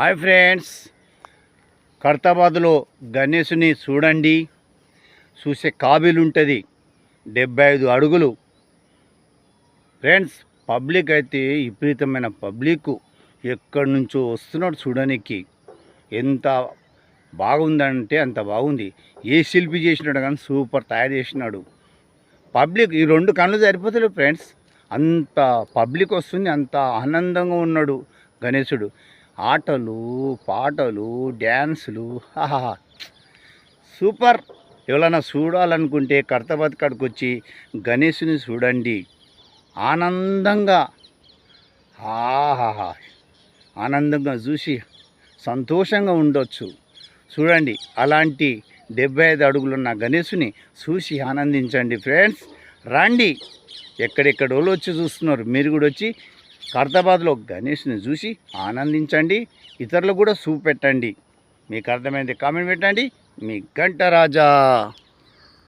Hi friends. కర్తాబాద్లో గణేశుని చూడండి. చూసే కాబీలు ఉంటుంది డెబ్బై ఐదు అడుగులు. ఫ్రెండ్స్ పబ్లిక్ అయితే విపరీతమైన పబ్లిక్. ఎక్కడి నుంచో వస్తున్నాడు చూడడానికి ఎంత బాగుందంటే అంత బాగుంది. ఏ శిల్పి చేసినాడు కానీ సూపర్ తయారు చేసినాడు. పబ్లిక్ ఈ రెండు కళ్ళు సరిపోతలేవు ఫ్రెండ్స్. అంత పబ్లిక్ వస్తుంది అంత ఆనందంగా ఉన్నాడు గణేశుడు. ఆటలు పాటలు డ్యాన్సులు సూపర్. ఎవరైనా చూడాలనుకుంటే కర్తబాద్ కాడికి వచ్చి గణేశుని చూడండి. ఆనందంగా. ఆహాహా ఆనందంగా చూసి సంతోషంగా ఉండొచ్చు. చూడండి అలాంటి డెబ్బై ఐదు అడుగులున్న గణేశుని చూసి ఆనందించండి ఫ్రెండ్స్. రండి. ఎక్కడెక్కడ వాళ్ళు వచ్చి చూస్తున్నారు మీరు కూడా వచ్చి ఖర్దాబాద్లో గణేష్ని చూసి ఆనందించండి ఇతరులు కూడా చూపెట్టండి. మీకు అర్థమైంది కామెంట్ పెట్టండి. మీ గంట రాజా.